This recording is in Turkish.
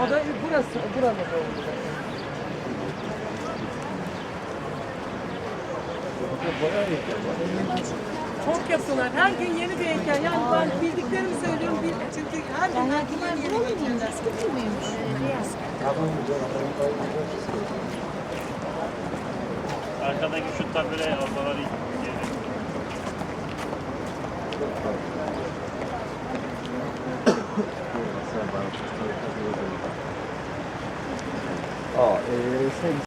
O da burası, buranın. Çok yapıyorlar. Her gün yeni bir heykel. Yani ben bildiklerimi söylüyorum. Çünkü her gün her gün yeni bir heykel. Arkadaki şu tabelayı ablaları あえー、